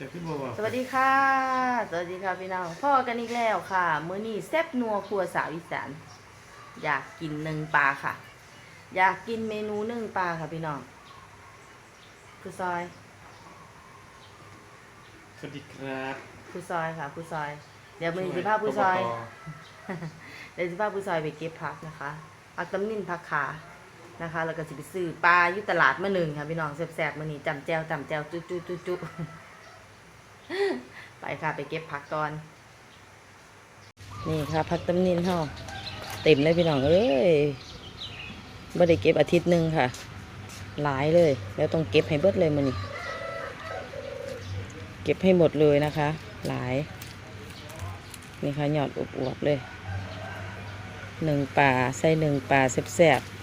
แต่พี่บอกว่าสวัสดีค่ะ สวัสดีค่ะพี่น้องพ่อกันอีกแล้วค่ะ มื้อนี้แซ่บนัวครัวสาวอีสานอยากกินหนึ่งปลาค่ะ อยากกินเมนูหนึ่งปลาค่ะพี่น้องผู้ซอยสวัสดีครับผู้ซอยค่ะผู้ซอย เดี๋ยวมือนี้สิพาผู้ซอย เดี๋ยวสิพาผู้ซอยไปเก็บผักนะคะผักตำนินผักขานะคะแล้วก็สิไปซื้อปลาอยู่ตลาดมาหนึ่งค่ะพี่น้องแซ่บๆมื้อนี้จำแจวจำแจวจุ๊จุ๊จุ๊จุ๊ไป ค่ะ ไปเก็บผักก่อน นี่ค่ะผักตำนินเฮาเต็มเลยพี่น้องเอ้ยบ่ได้เก็บอาทิตย์หนึ่งค่ะ หลายเลย แล้วต้องเก็บให้เบิดเลยมื้อนี้เก็บให้หมดเลยนะคะ หลาย นี่ค่ะหยอดอวบๆเลยหนึ่งป่าใส่หนึ่งป่าแซ่บๆ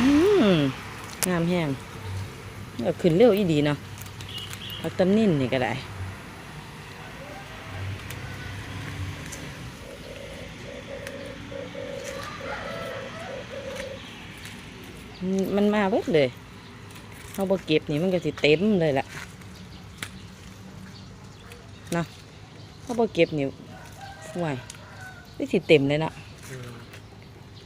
อืมงามแห้ง ขึ้นเร็วอีดีเนาะผักตำนิ่นนี่ก็ได้อืมมันมาเบิดเลยเอาบ่เก็บนี่มันก็สิเต็มเลยล่ะเนาะเอาบ่เก็บนี่ห่วยนี่สิเต็มเลยเนาะ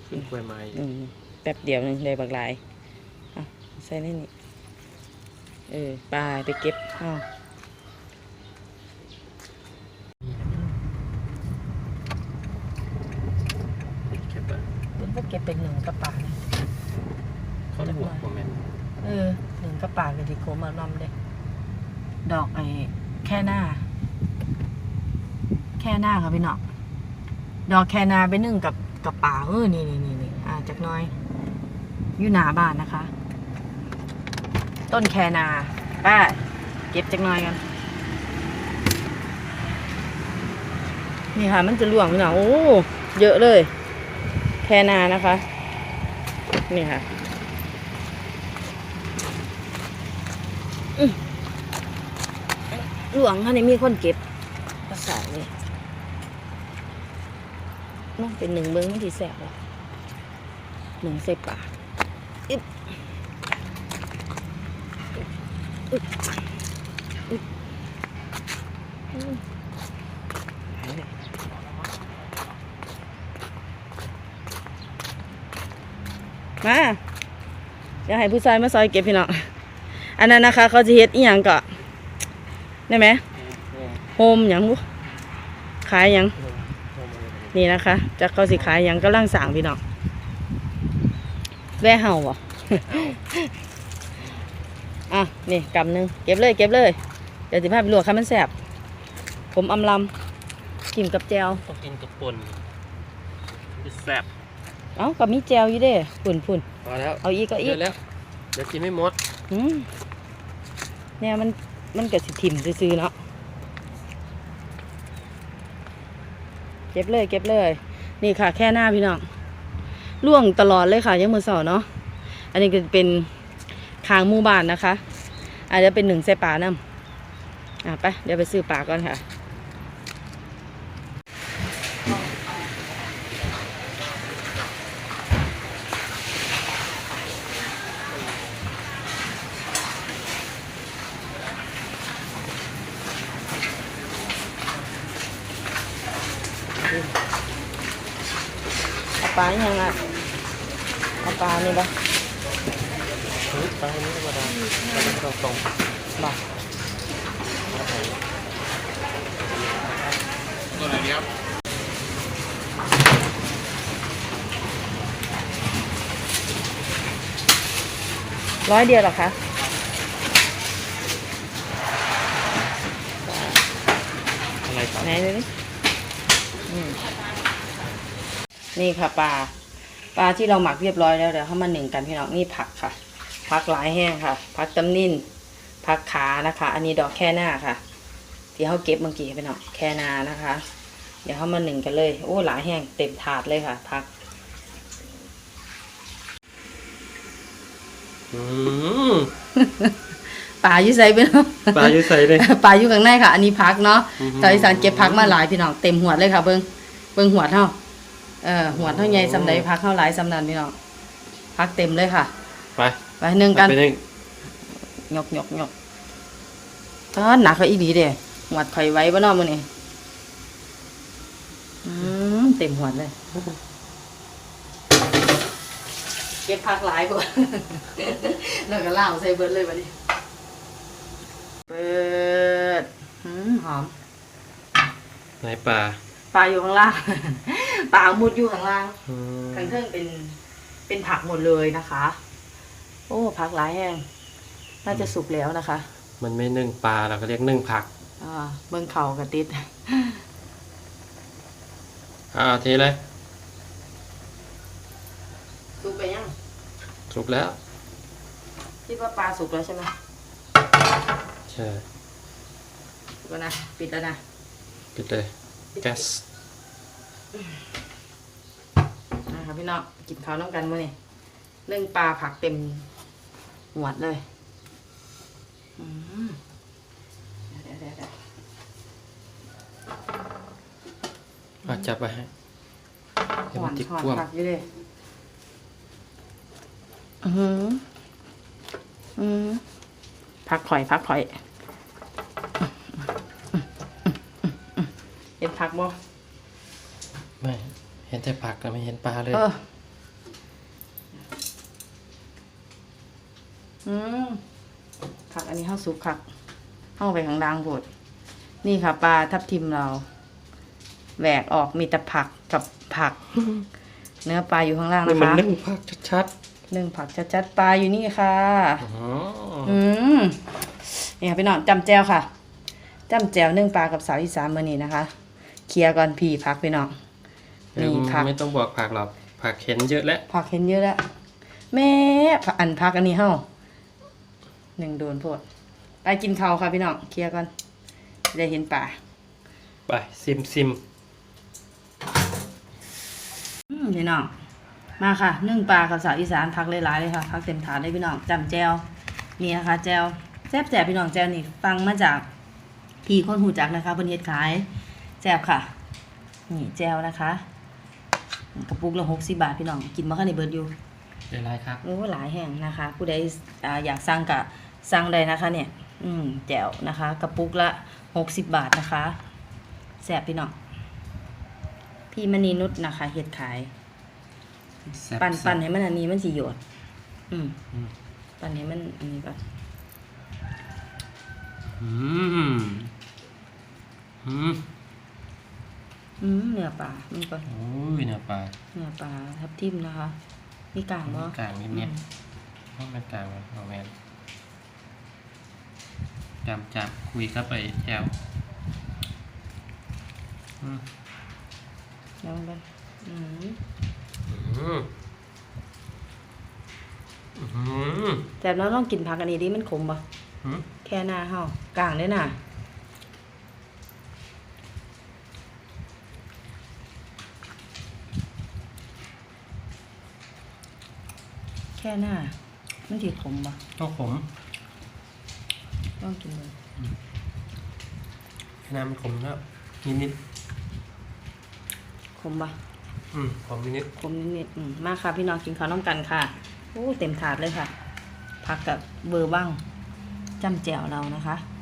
ขึ้นกล้วยไม้อืมแป๊บเดียวหนึงได้บักหลายอะใส่ในนี่ เออไปไปเก็บเอาเก็บอะเป็นพวกเก็บเป็นหนึ่งกระป๋าเขาหัวผมแม่นเออหนึ่งกระป๋าเลยดีโคมาลำเลยดอกไอ้แค่หน้า แค่หน้าค่ะพี่น้องดอกแค่หนาไปนึ่งกับกับป่าเออนี่นี่นี่นี่อ่าจากหน้อยอยู่หนาบ้านนะคะ ต้นแคนาป้าเก็บจากหน้อยกันนี่ค่ะ มันจะหลวงพี่น้องโอ้ เยอะเลย แคนานะคะ นี่ค่ะอื้อหลวงค่ะนี่มีคนเก็บภาษาเลยน้องเป็นหนึ่งเบิ้งไม่ทีแสบแล้วหนึ่งใส่ปากอึ๊บ มายเลยมาให้ผู้ชายมาซอยเก็บพี่น้องอันนั้นนะคะ เขาจะเฮ็ดอีหยังก็ได้ไหมโฮมหยังบุขายหยังนี่นะคะจะเขาสิขายหยังกำลังสั่งพี่น้องแว่เห่าบ่ อะนี่กำหนึ่งเก็บเลยเก็บเลยเดี๋ยวสิพาไปลวกค่ะมันแสบผมอำลำกินกับแจวต้องกินกับป่นจะแซ่บเอ้ากับมีแจวอยู่เด้ฝุ่นฝุ่นพอแล้วเอาอีกก็อีเยกอะแล้วเดี๋ยวกินไม่หมดอืมเนี่ยมันมันก็สิถิ่มซื่อๆเนาะเก็บเลยเก็บเลย นี่ค่ะ แค่หน้าพี่น้องล่วงตลอดเลยค่ะยังมือเสาเนาะอันนี้ก็เป็น คางหมู่บ้านนะคะอาจจะเป็นหนึ่งใส่ปลาน้ำอะไปเดี๋ยวไปซื้อปลาก่อนค่ะปลาอยังอะเอาปลานี่ปะ เฮ้ยปลาอันนี้ธรรมดาปลาตรงตรงบ่ตัวไหนเนี้ยร้อยเดียวเหรอคะอะไรครับไหนดูดิอืมนี่ค่ะปลาปลาที่เราหมักเรียบร้อยแล้วเดี๋ยวเข้ามาหนึ่งกันพี่น้องนี่ผักค่ะ ผักหลายแห้งค่ะผักตำนินผักขานะคะ อันนี้ดอกแค่หน้าค่ะ ที่เขาเก็บเมื่อกี้พี่น้องแค่นานะคะ เดี๋ยวเข้ามาหนึ่งกันเลย โอ้หลายแห้งเต็มถาดเลยค่ะผักอืมปลาอยู่ใส่ไปเนาะปลาอยู่ใส่เลยปลาอยู่ข้างในค่ะ อันนี้พักเนาะอือฮึชาวอีสานเก็บพักมาหลายพี่น้องเต็มหัวดเลยค่ะ เบิ้งเบิ้งหัวดเท่าเออหัวดเท่าใหญ่สำใดพักเท่าหลายสำนันพี่น้องพักเต็มเลยค่ะ ไปไปหนึ่งกันไปหนึ่งยกยกยกตอนหนักเขาอีดีเด้หวดข่อยไว้บ่เนอมื้อนี้อืมเต็มหวดเลยเก็บผักหลายกว่าแล้วก็ล่างใส่เบิดเลยบัดนี้เปิดหืมหอมไหนปลาปลาอยู่ข้างล่างปลามุดอยู่ข้างล่างอืมข้างเทิงเป็นเป็นผักหมดเลยนะคะ โอ้ผักหลายแห้งน่าจะสุกแล้วนะคะ มันไม่นึ่งปลาเราก็เรียกนึ่งผักอ่าเบิ้งเข่ากับติดอ่าเทเลยสุกไปยังสุกแล้วคิดว่าปลาสุกแล้วใช่ไหมใช่สุกแล้วนะปิดแล้วนะปิดเลยแก๊สนะครับพี่น้องกินข้าวน้ำกันมื้อนี้เรื่องปลาผักเต็ม หวดเลยอืมเดี๋ยวเดี๋ยวเดี๋ยวอะจับไปให้เดี๋ยวหมัวานนติดหวานพ่วงผักอยู่เลยอือหืออืมผักข่อยผักข่อยเห็นผักบ่ไม่เห็นแต่ผักแต่ไม่เห็นปลาเลย เออ อืมผักอันนี้ข้าวสุกผักเข้าไปข้างล่างโพดนี่ค่ะปลาทับทิมเราแหวกออกมีแต่ผักกับผัก เนื้อปลาอยู่ข้างล่างนี่นะมันคะนึ่งผักชัดหนึ่งผักชัดๆปลาอยู่นี่ค่ะ ๆอ๋ออืมนี่ค่ะพี่น้องจำแจวค่ะจำแจวนึ่งปลากับสาวอีสานมื้อนี้นะคะ เคลียร์ก่อนพี่พักพี่น้องนี่ผัก ไม่ต้องบอกผักหรอกผักเห็นเยอะแล้วผักเห็นเยอะแล้วแม่ผักอันพักอันนี้เฮ้า หนึ่งโดนโพดไปกินข้าวค่ะพี่น้องเคลียร์ก่อนจะได้เห็นป่าไปซิมซิมอืมพี่น้อง มาค่ะนึ่งปลากับสาวอีสานพักหลายๆเลยค่ะพักเต็มถาดเลยพี่น้องจำแจวนี่นะคะแจวแซ่บแซ่บพี่น้องแจวนี่ฟังมาจากพี่คนหูจักนะคะเพิ่นเฮ็ดขายแซ่บค่ะ นี่แจวนะคะ กระปุกละหกสิบาทพี่น้องกินมาค่ะในเบิร์ดอยู่ เดี๋ยวไรครับโอ้หลายแห่งนะคะ ผู้ใดอ่าอยากสั่งกะสั่งได้นะคะเนี่ย อืมแจ่วนะคะ กระปุกละหกสิบบาทนะคะแซ่บพี่น้องพี่มณีนุชนะคะเฮ็ดขาย ปั่นปั่นให้มันอันนี้มันสิโยดอืมอืมปั่นให้มันอันนี้ก่อนอืมอืมอืมเนื้อปลามันก่อนโอ้ยเนื้อปลาเนื้อปลาทับทิมนะคะ มีกลางบ่กลางนิดเนี่ยให้มันกลางเลยเอาแมนจำจับคุยเข้าไปแถวอืมเดี๋ยวมันก่อนอืมอืมอืมแต่เราต้องกินผักอันนี้ดิมันขมบ่อืมแค่หน้าเฮากลางเลยน่ะ ค่หน้า มันถือขมปะต้องขมต้องกินเลยน้ำมันขมแล้วนิดนิดขมปะๆอืมขมนิดนิดขมนิดๆอืมมาค่ะพี่น้องกินข้าวน้ำกันค่ะโอ้เต็มถาดเลยค่ะพักกับเบอร์บ้างจำแจวเรานะคะๆ